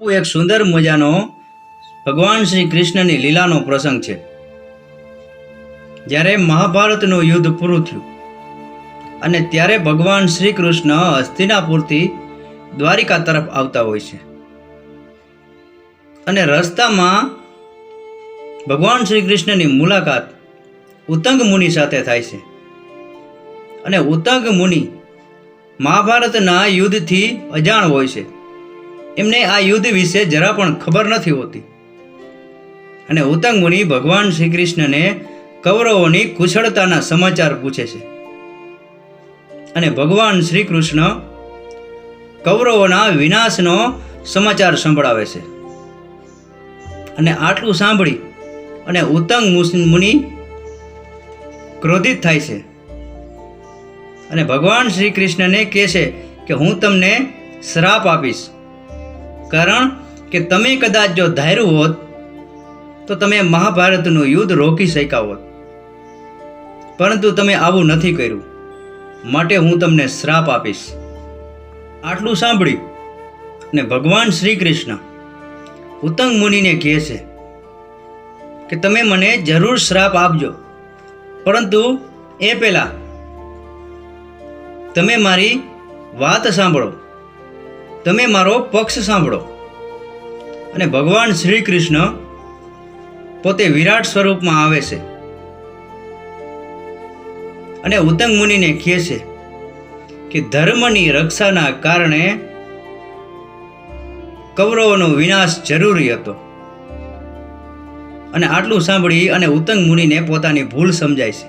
એક સુંદર મજાનો ભગવાન શ્રી કૃષ્ણની લીલાનો પ્રસંગ છે. જ્યારે મહાભારતનું યુદ્ધ પૂરું થયું અને ત્યારે ભગવાન શ્રી કૃષ્ણ હસ્તિનાપુરથી દ્વારિકા તરફ આવતા હોય છે. અને રસ્તામાં ભગવાન શ્રી કૃષ્ણની મુલાકાત ઉતંગ મુનિ સાથે થાય છે. અને ઉતંગ મુનિ મહાભારતના યુદ્ધથી અજાણ હોય છે. એમને આ યુદ્ધ વિશે જરા પણ ખબર નથી હોતી. અને ઉત્તંગ મુનિ ભગવાન શ્રી કૃષ્ણને કૌરવોની કુશળતાના સમાચાર પૂછે છે. અને ભગવાન શ્રી કૃષ્ણ કૌરવોના વિનાશનો સમાચાર સંભળાવે છે. અને આટલું સાંભળી અને ઉત્તંગ મુસ- મુનિ ક્રોધિત થાય છે. અને ભગવાન શ્રી કૃષ્ણને કહે છે કે હું તમને શ્રાપ આપીશ. કારણ કે તમે કદાચ જો ધાર્યું હોત, તો તમે મહાભારતનું યુદ્ધ રોકી શક્યા હોત. પરંતુ તમે આવું નથી કર્યું. માટે હું તમને શ્રાપ આપીશ. આટલું સાંભળ્યું ને ભગવાન શ્રી કૃષ્ણ ઉત્તંગ મુનિને કહે છે કે તમે મને જરૂર શ્રાપ આપજો. પરંતુ એ પહેલાં તમે મારી વાત સાંભળો. તમે મારો પક્ષ સાંભળો. અને ભગવાન શ્રી કૃષ્ણ પોતે વિરાટ સ્વરૂપમાં આવે છે. અને ઉતંગ મુનિને કહે છે કે ધર્મની રક્ષાના કારણે કૌરવોનો વિનાશ જરૂરી હતો. અને આટલું સાંભળી અને ઉત્તંગ મુનિને પોતાની ભૂલ સમજાય છે.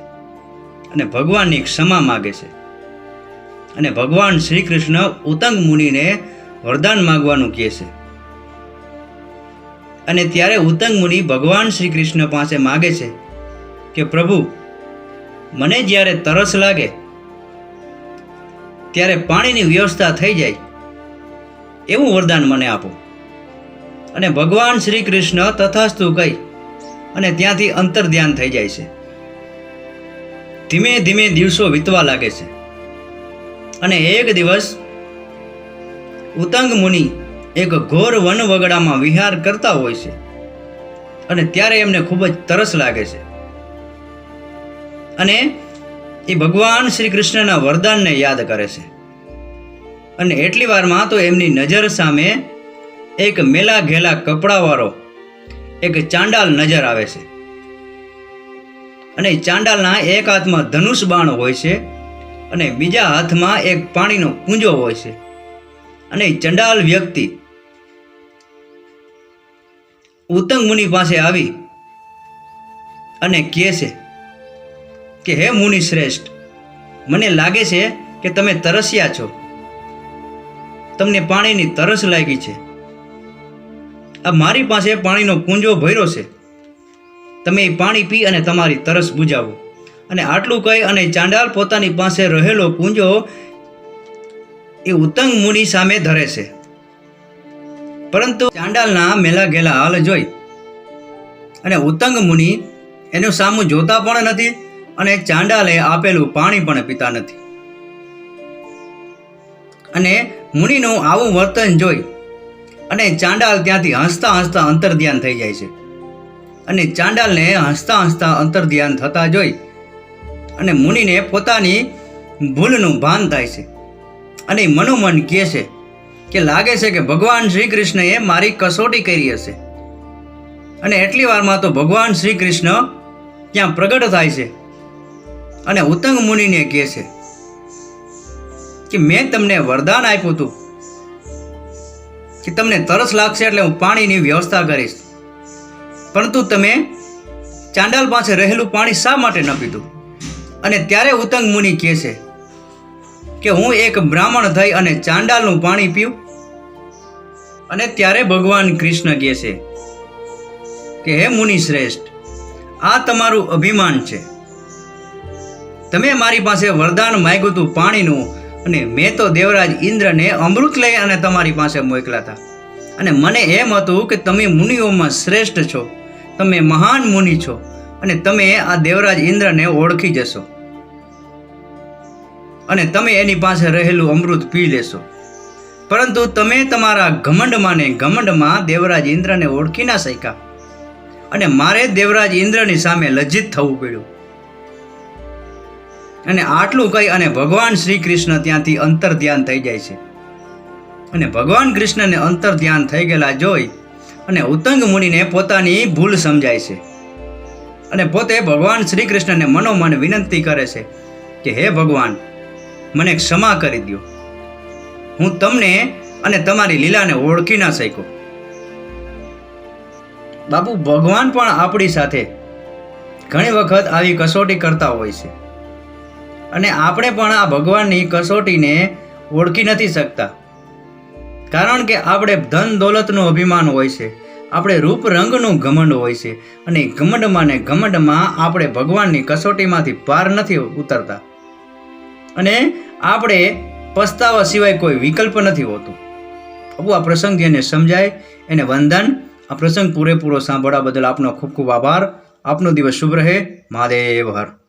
અને ભગવાનની ક્ષમા માગે છે. અને ભગવાન શ્રી કૃષ્ણ ઉત્તંગ મુનિને વરદાન માગવાનું કહે છે. અને ત્યારે ઉત્તંગ મુનિ ભગવાન શ્રી કૃષ્ણ પાસે માગે છે કે, પ્રભુ, મને જ્યારે તરસ લાગે, ત્યારે પાણીની વ્યવસ્થા થઈ જાય, એવું વરદાન મને આપો. અને ભગવાન શ્રી કૃષ્ણ તથાસ્તુ કહી અને ત્યાંથી અંતર ધ્યાન થઈ જાય છે. ધીમે ધીમે દિવસો વીતવા લાગે છે. અને એક દિવસ ઉત્તંગ મુનિ એક ઘોર વન વગડામાં વિહાર કરતા હોય છે અને ત્યારે એમને ખૂબ જ તરસ લાગે છે. અને એ ભગવાન શ્રી કૃષ્ણના વરદાનને યાદ કરે છે. અને એટલી વારમાં તો એમની નજર સામે એક મેલા ઘેલા કપડાવાળો એક ચાંડાલ નજર આવે છે. અને ચાંડાલના એક હાથમાં ધનુષ બાણ હોય છે અને બીજા હાથમાં એક પાણીનો કુંજો હોય છે. અને ચંડાલ વ્યક્તિ ઉત્તંગ મુનિ પાસે આવી અને કહે છે કે, હે મુનિ શ્રેષ્ઠ, મને લાગે છે કે તમે તરસ્યા છો. તમને પાણીની તરસ લાગી છે. આ મારી પાસે પાણીનો કુંજો ભર્યો છે. તમે પાણી પી અને તમારી તરસ બુજાવો. અને આટલું કહી અને ચાંડાલ પોતાની પાસે રહેલો કુંજો એ ઉત્તંગ મુનિ સામે ધરે છે. પરંતુ ચાંડાલના મેલા ગેલા હાલ જોઈ. અને ઉત્તંગ મુનિ એનું સામું જોતા પણ નથી અને ચાંડાલે આપેલું પાણી પણ પીતા નથી. અને મુનિનું આવું વર્તન જોઈ અને ચાંડાલ ત્યાંથી હસતા હસતા અંતર ધ્યાન થઈ જાય છે. અને ચાંડાલને હસતા હસતા અંતર ધ્યાન થતા જોઈ અને મુનિને પોતાની ભૂલનું ભાન થાય છે. અને મનોમન કહે છે કે લાગે છે કે ભગવાન શ્રી કૃષ્ણએ મારી કસોટી કરી હશે. અને એટલી વારમાં તો ભગવાન શ્રી કૃષ્ણ ત્યાં પ્રગટ થાય છે. અને ઉત્તંગ મુનિને કહે છે કે મેં તમને વરદાન આપ્યું હતું કે તમને તરસ લાગશે એટલે હું પાણીની વ્યવસ્થા કરીશ. પરંતુ તમે ચાંડાલ પાસે રહેલું પાણી શા માટે ન પીધું? અને ત્યારે ઉત્તંગ મુનિ કહે છે કે હું એક બ્રાહ્મણ થઈ અને ચાંડાલનું પાણી પીઉં? અને ત્યારે ભગવાન કૃષ્ણ કહે છે કે, હે મુનિ શ્રેષ્ઠ, આ તમારું અભિમાન છે. તમે મારી પાસે વરદાન માગ્યું હતું પાણીનું અને મેં તો દેવરાજ ઇન્દ્રને અમૃત લઈ અને તમારી પાસે મોકલા હતા. અને મને એમ હતું કે, તમે મુનિઓમાં શ્રેષ્ઠ છો. તમે મહાન મુનિ છો અને તમે આ દેવરાજ ઇન્દ્રને ઓળખી જશો. અને તમે એની પાસે રહેલું અમૃત પી લેશો. પરંતુ તમે તમારા ઘમંડમાં ને ઘમંડમાં દેવરાજ ઇન્દ્રને ઓળખી ના શક્યા. અને મારે દેવરાજ ઇન્દ્રની સામે લજ્જિત થવું પડ્યું. અને આટલું કહી અને ભગવાન શ્રી કૃષ્ણ ત્યાંથી અંતર ધ્યાન થઈ જાય છે. અને ભગવાન કૃષ્ણને અંતર ધ્યાન થઈ ગયેલા જોઈ અને ઉત્તંગ મુનિને પોતાની ભૂલ સમજાય છે. અને પોતે ભગવાન શ્રી કૃષ્ણને મનોમન વિનંતી કરે છે કે, હે ભગવાન મને ક્ષમા કરી દો હું તમને અને તમારી લીલાને ઓળખી ના શક્યો. બાપુ, ભગવાન પણ આપણી સાથે ઘણી વખત આવી કસોટી કરતા હોય છે. અને આપણે પણ આ ભગવાનની કસોટીને ઓળખી નથી શકતા. કારણ કે આપણે ધન દોલતનું અભિમાન હોય છે. આપણે રૂપ રંગનું ઘમંડ હોય છે. અને ઘમંડમાં ને ઘમંડમાં આપણે ભગવાનની કસોટીમાંથી પાર નથી ઉતરતા. અને આપણે પસ્તાવા સિવાય કોઈ વિકલ્પ નથી હોતું. પ્રભુ, આ પ્રસંગ જેને સમજાય એને વંદન. આ પ્રસંગ પૂરેપૂરો સાંભળવા બદલ આપનો ખૂબ ખૂબ આભાર. આપનો દિવસ શુભ રહે. મહાદેવ હર.